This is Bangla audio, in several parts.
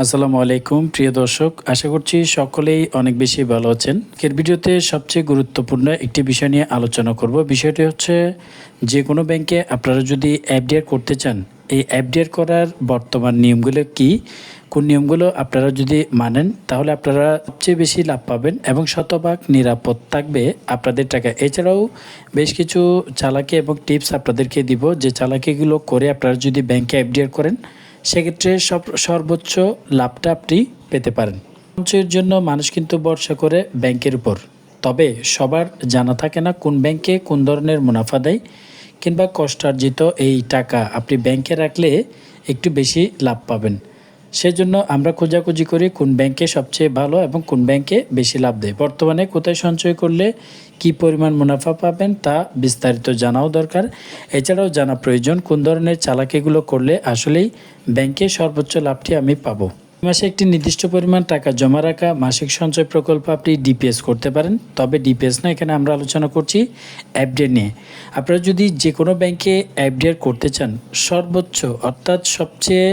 আসসালামু আলাইকুম, প্রিয় দর্শক। আশা করছি সকলেই অনেক বেশি ভালো আছেন। এর ভিডিওতে সবচেয়ে গুরুত্বপূর্ণ একটি বিষয় নিয়ে আলোচনা করব। বিষয়টি হচ্ছে, যে কোনো ব্যাংকে আপনারা যদি অ্যাপডিআর করতে চান, এই অ্যাপডিআর করার বর্তমান নিয়মগুলো কি? কোন নিয়মগুলো আপনারা যদি মানেন, তাহলে আপনারা সবচেয়ে বেশি লাভ পাবেন এবং শতভাগ নিরাপদ থাকবে আপনাদের টাকা। এছাড়াও বেশ কিছু চালাকি এবং টিপস আপনাদেরকে দিব। যে চালাকিগুলো করে আপনারা যদি ব্যাংকে অ্যাপডিআর করেন সেক্ষেত্রে সব সর্বোচ্চ লাভটা আপনি পেতে পারেন। সঞ্চয়ের জন্য মানুষ কিন্তু ভরসা করে ব্যাংকের উপর। তবে সবার জানা থাকে না কোন ব্যাংকে কোন ধরনের মুনাফা দেয় কিংবা কষ্টার্জিত এই টাকা আপনি ব্যাংকে রাখলে একটু বেশি লাভ পাবেন। সেজন্য আমরা খোঁজাখুঁজি করি কোন ব্যাংকে সবচেয়ে ভালো এবং কোন ব্যাংকে বেশি লাভ দেয়। বর্তমানে কোথায় সঞ্চয় করলে কি পরিমাণ মুনাফা পাবেন তা বিস্তারিত জানাও দরকার। এছাড়াও জানা প্রয়োজন কোন ধরনের চালাকিগুলো করলে আসলেই ব্যাংকে সর্বোচ্চ লাভটি আমি পাবো। মাসে একটি নির্দিষ্ট পরিমাণ টাকা জমা রাখা মাসিক সঞ্চয় প্রকল্প আপনি ডিপিএস করতে পারেন, তবে ডিপিএস না, এখানে আমরা আলোচনা করছি অ্যাপডেট নিয়ে। আপনারা যদি যে কোনো ব্যাংকে অ্যাপডেট করতে চান, সর্বোচ্চ অর্থাৎ সবচেয়ে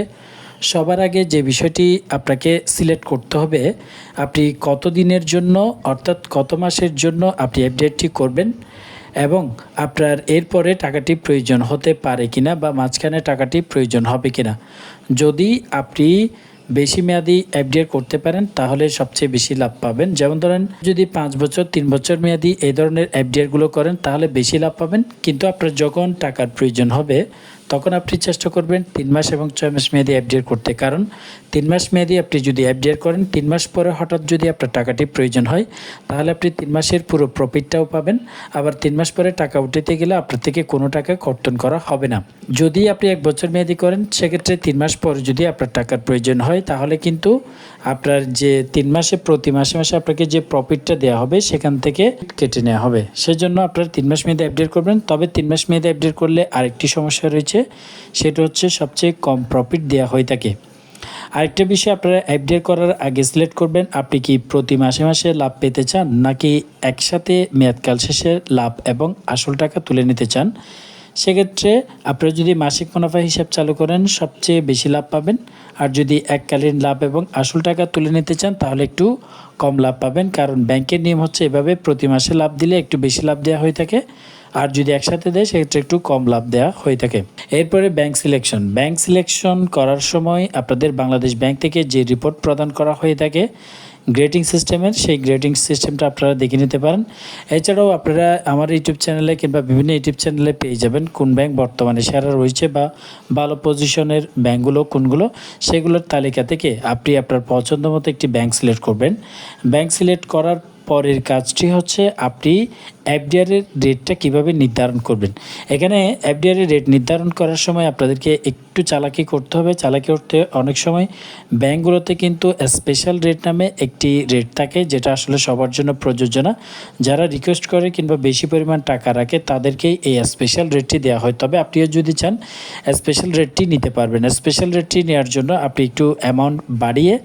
সবার আগে যে বিষয়টি আপনাকে সিলেক্ট করতে হবে, আপনি কত দিনের জন্য, অর্থাৎ কত মাসের জন্য আপনি আপডেটটি করবেন এবং আপনার এরপরে টাকাটি প্রয়োজন হতে পারে কিনা বা মাঝখানে টাকাটি প্রয়োজন হবে কিনা। যদি আপনি বেশি মেয়াদি এফডিআর করতে পারেন, তাহলে সবচেয়ে বেশি লাভ পাবেন। যেমন ধরেন, যদি পাঁচ বছর, তিন বছর মেয়াদি এই ধরনের এফডিআরগুলো করেন, তাহলে বেশি লাভ পাবেন। কিন্তু আপনার যখন টাকার প্রয়োজন হবে তখন আপনি চেষ্টা করবেন তিন মাস এবং ছয় মাস মেয়াদি এফডিআর করতে। কারণ তিন মাস মেয়াদি আপনি যদি এফডিআর করেন, তিন মাস পরে হঠাৎ যদি আপনার টাকাটি প্রয়োজন হয়, তাহলে আপনি তিন মাসের পুরো প্রফিটটাও পাবেন। আবার তিন মাস পরে টাকা উঠাতে গেলে আপনার থেকে কোনো টাকা কর্তন করা হবে না। যদি আপনি এক বছর মেয়াদি করেন, সেক্ষেত্রে তিন মাস পরে যদি আপনার টাকার প্রয়োজন হয়, তাহলে কিন্তু আপনার যে তিন মাসে প্রতি মাসে মাসে আপনাকে যে প্রফিটটা দেওয়া হবে, সেখান থেকে কেটে নেওয়া হবে। সেজন্য আপনার তিন মাস মেয়াদে আপডেট করবেন। তবে তিন মাস মেয়াদে আপডেট করলে আরেকটি সমস্যা রয়েছে। সেটা হচ্ছে সবচেয়ে কম প্রফিট দেওয়া হয়ে থাকে। আরেকটা বিষয় আপনারা আপডেট করার আগে সিলেক্ট করবেন, আপনি কি প্রতি মাসে মাসে লাভ পেতে চান, নাকি একসাথে মেয়াদকাল শেষে লাভ এবং আসল টাকা তুলে নিতে চান? সেক্ষেত্রে আপনারা যদি মাসিক মুনাফা হিসাব চালু করেন, সবচেয়ে বেশি লাভ পাবেন। আর যদি এককালীন লাভ এবং আসল টাকা তুলে নিতে চান, তাহলে একটু কম লাভ পাবেন, কারণ ব্যাংকের নিয়ম হচ্ছে এভাবে প্রতি মাসে লাভ দিলে একটু বেশি লাভ দেওয়া হয়ে থাকে। আর যদি একসাথে দেয়, সেক্ষেত্রে একটু কম লাভ দেওয়া হয়ে থাকে। এরপরে ব্যাংক সিলেকশন ব্যাংক সিলেকশন করার সময় আপনাদের বাংলাদেশ ব্যাংক থেকে যে রিপোর্ট প্রদান করা হয়ে থাকে গ্রেটিং সিস্টেমের সেই গ্রেটিং সিস্টেমটা আপনারা দেখে নিতে পারেন। এছাড়াও আপনারা আমার ইউটিউব চ্যানেলে কিংবা বিভিন্ন ইউটিউব চ্যানেলে পেয়ে যাবেন কোন ব্যাংক বর্তমানে সেরা রয়েছে বা ভালো পজিশনের ব্যাংকগুলো কোনগুলো, সেগুলোর তালিকা থেকে আপনি আপনার পছন্দ মতো একটি ব্যাংক সিলেক্ট করবেন। ব্যাংক সিলেক্ট করার পরের কাজটি হচ্ছে আপনি এফডিআরের রেটটা কীভাবে নির্ধারণ করবেন। এখানে এফডিআরের রেট নির্ধারণ করার সময় আপনাদেরকে একটু চালাকি করতে হবে। চালাকি করতে অনেক সময় ব্যাঙ্কগুলোতে কিন্তু স্পেশাল রেট নামে একটি রেট থাকে, যেটা আসলে সবার জন্য প্রযোজ্য না। যারা রিকোয়েস্ট করে কিংবা বেশি পরিমাণ টাকা রাখে তাদেরকেই এই স্পেশাল রেটটি দেওয়া হয়। তবে আপনিও যদি চান স্পেশাল রেটটি নিতে পারবেন। স্পেশাল রেটটি নেওয়ার জন্য আপনি একটু অ্যামাউন্ট বাড়িয়ে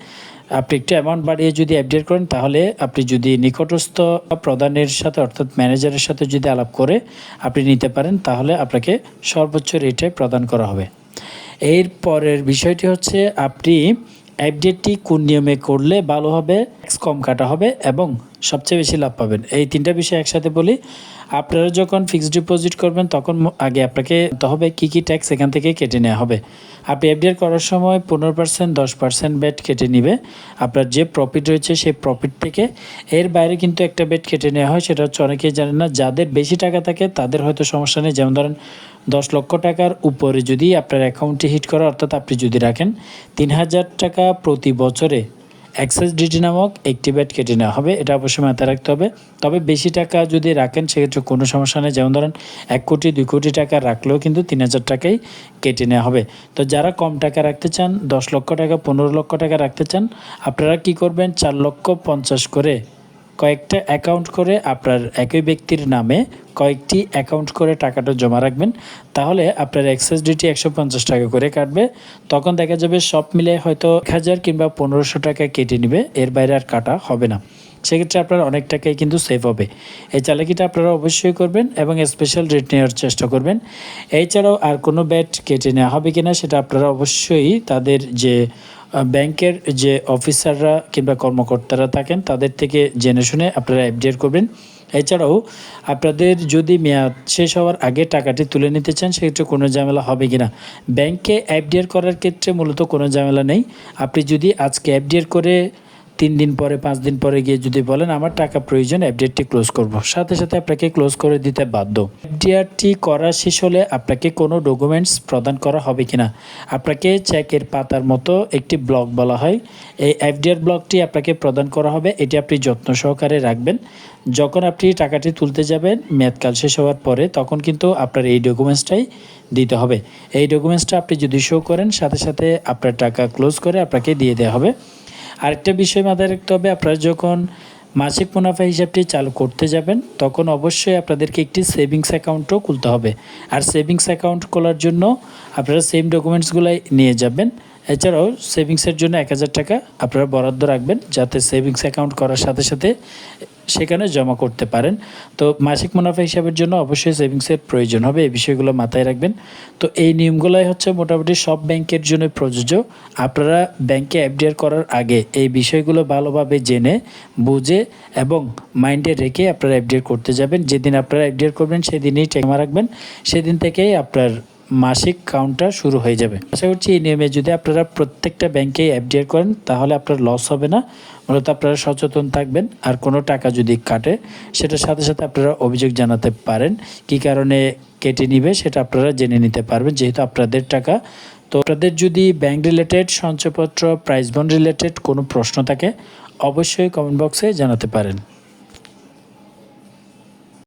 আপনি একটু অ্যামাউন্ট বাড়িয়ে যদি আপডেট করেন, তাহলে আপনি যদি নিকটস্থ প্রধানের সাথে, অর্থাৎ ম্যানেজারের সাথে যদি আলাপ করে আপনি নিতে পারেন, তাহলে আপনাকে সর্বোচ্চ রেটে প্রদান করা হবে। এর পরের বিষয়টি হচ্ছে, আপনি আপডেটটি কোন নিয়মে করলে ভালো হবে কম কাটা হবে এবং সবচেয়ে বেশি লাভ পাবেন? এই তিনটা বিষয় একসাথে বলি। আপনারা যখন ফিক্সড ডিপোজিট করবেন, তখন আগে আপনাকে হবে কী কী ট্যাক্স এখান থেকে কেটে নেওয়া হবে। আপনি এফডিআর করার সময় পনেরো পার্সেন্ট দশ পার্সেন্ট বেড কেটে নিবে। আপনার যে প্রফিট রয়েছে, সেই প্রফিট থেকে এর বাইরে কিন্তু একটা বেড কেটে নেওয়া হয়। সেটা হচ্ছে অনেকেই জানেন না। যাদের বেশি টাকা থাকে, তাদের হয়তো সমস্যা নেই। যেমন ধরেন দশ লক্ষ টাকার উপরে যদি আপনার অ্যাকাউন্টে হিট করে, অর্থাৎ আপনি যদি রাখেন, তিন হাজার টাকা প্রতি বছরে অ্যাক্সেস ডিটি নামক একটি ব্যাট কেটে নেওয়া হবে। এটা অবশ্যই মাথায় রাখতে হবে। তবে বেশি টাকা যদি রাখেন, সেক্ষেত্রে কোনো সমস্যা নেই। যেমন ধরেন, এক কোটি, দুই কোটি টাকা রাখলেও কিন্তু তিন হাজার টাকাই কেটে নেওয়া হবে। তো যারা কম টাকা রাখতে চান, দশ লক্ষ টাকা, পনেরো লক্ষ টাকা রাখতে চান, আপনারা কি করবেন? চার লক্ষ পঞ্চাশ করে কয়েকটা অ্যাকাউন্ট করে আপনার একই ব্যক্তির নামে কয়েকটি অ্যাকাউন্ট করে টাকাটা জমা রাখবেন, তাহলে আপনার এক্সেস ডিটি একশো পঞ্চাশ টাকা করে কাটবে। তখন দেখা যাবে সব মিলে হয়তো এক হাজার কিংবা পনেরোশো টাকা কেটে নেবে, এর বাইরে আর কাটা হবে না। সেক্ষেত্রে আপনার অনেক টাকাই কিন্তু সেভ হবে। এই চালাকিটা আপনারা অবশ্যই করবেন এবং স্পেশাল রেট নেওয়ার চেষ্টা করবেন। এছাড়াও আর কোনো ব্যাট কেটে নেওয়া হবে কিনা সেটা আপনারা অবশ্যই তাদের যে ব্যাংকের যে অফিসাররা কিংবা কর্মকর্তারা থাকেন, তাদের থেকে জেনে শুনে আপনারা এফডিআর করবেন। এছাড়াও আপনাদের যদি মেয়াদ শেষ হওয়ার আগে টাকাটি তুলে নিতে চান, সেক্ষেত্রে কোনো ঝামেলা হবে কি না ব্যাংকে এফডিআর করার ক্ষেত্রে মূলত কোনো ঝামেলা নেই। আপনি যদি আজকে এফডিআর করে তিন দিন পরে, পাঁচ দিন পরে গিয়ে যদি বলেন, আমার টাকা প্রয়োজন এফডিআরটি ক্লোজ করব। সাথে সাথে আপনাকে ক্লোজ করে দিতে বাধ্য। এফডিআরটি করা শেষ হলে আপনাকে কোনো ডকুমেন্টস প্রদান করা হবে কিনা? আপনাকে চেকের পাতার মতো একটি ব্লক বলা হয়। এই এফডিআর ব্লকটি আপনাকে প্রদান করা হবে, এটি আপনি যত্ন সহকারে রাখবেন। যখন আপনি টাকাটি তুলতে যাবেন মেয়াদকাল শেষ হওয়ার পরে, তখন কিন্তু আপনার এই ডকুমেন্টসটাই দিতে হবে। এই ডকুমেন্টসটা আপনি যদি শো করেন, সাথে সাথে আপনার টাকা ক্লোজ করে আপনাকে দিয়ে দেওয়া হবে। আরেকটা বিষয় মাথায় রাখতে হবে, আপনারা যখন মাসিক মুনাফা হিসাবটি চালু করতে যাবেন, তখন অবশ্যই আপনাদেরকে একটি সেভিংস অ্যাকাউন্টও খুলতে হবে। আর সেভিংস অ্যাকাউন্ট খোলার জন্য আপনারা সেম ডকুমেন্টসগুলাই নিয়ে যাবেন। এছাড়াও সেভিংসের জন্য এক হাজার টাকা আপনারা বরাদ্দ রাখবেন যাতে সেভিংস অ্যাকাউন্ট করার সাথে সাথে সেখানে জমা করতে পারেন। তো মাসিক মুনাফা হিসাবের জন্য অবশ্যই সেভিংসের প্রয়োজন হবে, এই বিষয়গুলো মাথায় রাখবেন। তো এই নিয়মগুলোই হচ্ছে মোটামুটি সব ব্যাংকের জন্য প্রযোজ্য। আপনারা ব্যাংকে এফডিআর করার আগে এই বিষয়গুলো ভালোভাবে জেনে, বুঝে এবং মাইন্ডে রেখে আপনারা এফডিআর করতে যাবেন। যেদিন আপনারা এফডিআর করবেন, সেদিনই টেকমা রাখবেন। সেদিন থেকেই আপনার মাসিক কাউন্টার শুরু হয়ে যাবে। আশা করছি এই নিয়মে যদি আপনারা প্রত্যেকটা ব্যাংকে এফডিআর করেন, তাহলে আপনার লস হবে না। মূলত আপনারা সচেতন থাকবেন, আর কোনো টাকা যদি কাটে, সেটার সাথে সাথে আপনারা অভিযোগ জানাতে পারেন, কি কারণে কেটে নিবে সেটা আপনারা জেনে নিতে পারবেন, যেহেতু আপনাদের টাকা। তো আপনাদের যদি ব্যাংক রিলেটেড সঞ্চয়পত্র প্রাইস বন্ড রিলেটেড কোনো প্রশ্ন থাকে, অবশ্যই কমেন্ট বক্সে জানাতে পারেন।